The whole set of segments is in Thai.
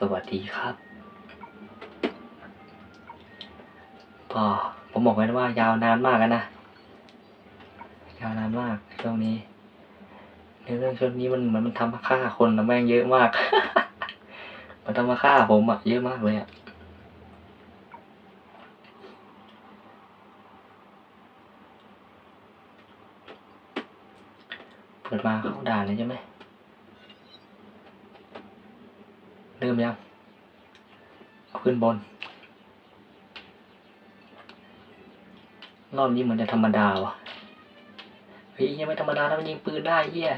สวัสดีครับ ก็ผมบอกไว้ว่ายาวนานมากแล้วนะ ยาวนานมากช่วงนี้ในเรื่องช่วงนี้มันเหมือนมันทำมาฆ่าคนนะแม่งเยอะมาก มันทำมาฆ่าผมอะเยอะมากเลยอะเปิดมาเข้าด่านเลยใช่ไหมเริ่ มยังเอาขึ้นบน รอบนี้เหมือนจะธรรมดาวะเฮ้ยยังไม่ธรรมดาแล้วมันยิงปืนได้เฮีย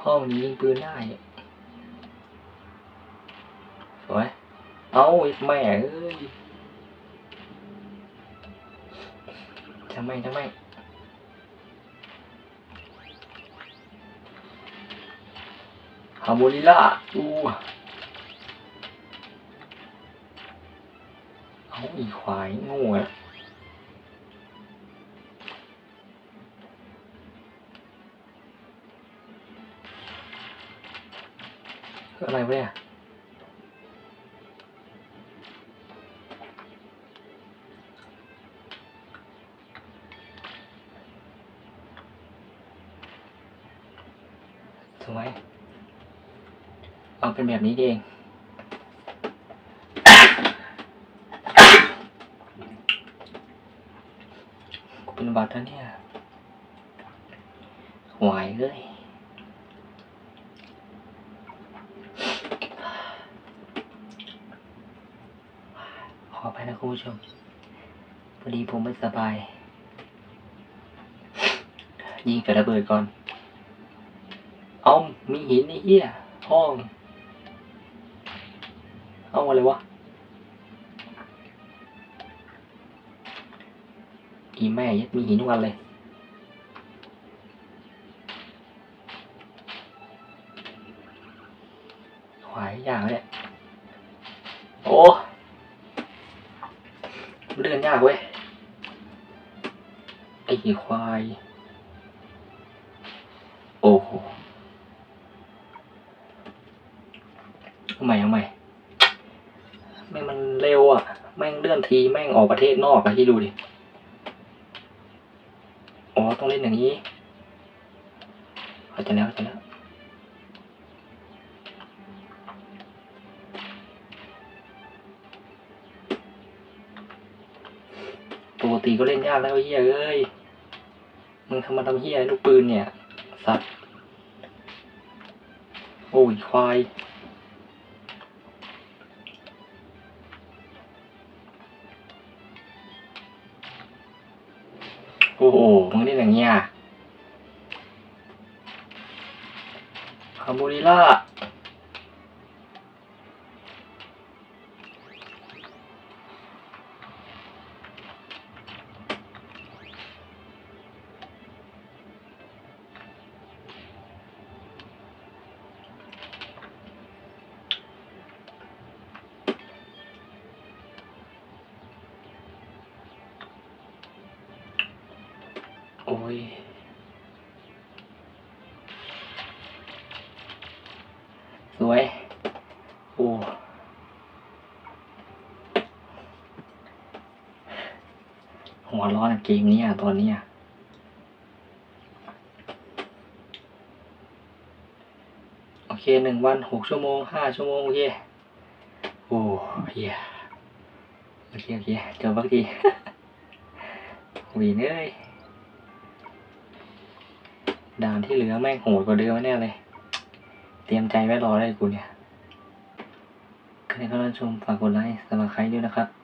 พ่อมันยิงปืนได้สวยเอาไอ้แม่เอ้ยทำไมทำไม ฮาโมลิล่าอู้เอาอีควายโง่อะอะไรวะเนี่ยสวยเอาเป็นแบบนี้ดีเองเป็นหวัดแล้วเนี่ยหวายเลยขออภัยนะคุณผู้ชมพอดีผมไม่สบาย ยิงกระเบิดก่อน เอามีหินไอ้เหี้ยห้อง เอาอะไรวะ อีแม่ยัดมีหินทุกวันเลยขวายอย่างเลยโอ้เลื่อนยากเว้ย ไอ้ควาย โอ้โหทำไมทำไมแม่ ร็วอะ แม่งเลื่อนทีแม่งออกประเทศนอกอะที่ดูดิ อ๋อ ต้องเล่นอย่างนี้เข้าใจแล้วเข้าใจแล้วปกติก็เล่นยากแล้วเฮียเอ้ย มึงทำมาทำเฮียลูกปืนเนี่ย สัตว์ โอ้ยควาย โอ้โหมึงเล่นอย่างเงี้ยคาโมริล่า ยสวย โอ้ หัวร้อนเกมนี้อะตอนนี้อะโอเคหนึ่งวันหกชั่วโมงห้าชั่วโมง โอเค โอ้เฮียโอเค โอเคจบบักทีวีเอ้ย ด่านที่เหลือแม่งโหดกว่าเดิมแน่เลย เตรียมใจไว้รอได้กูเนี่ยใครเข้ามาชมฝากกดไลค์สมัครใครด้วยนะครับ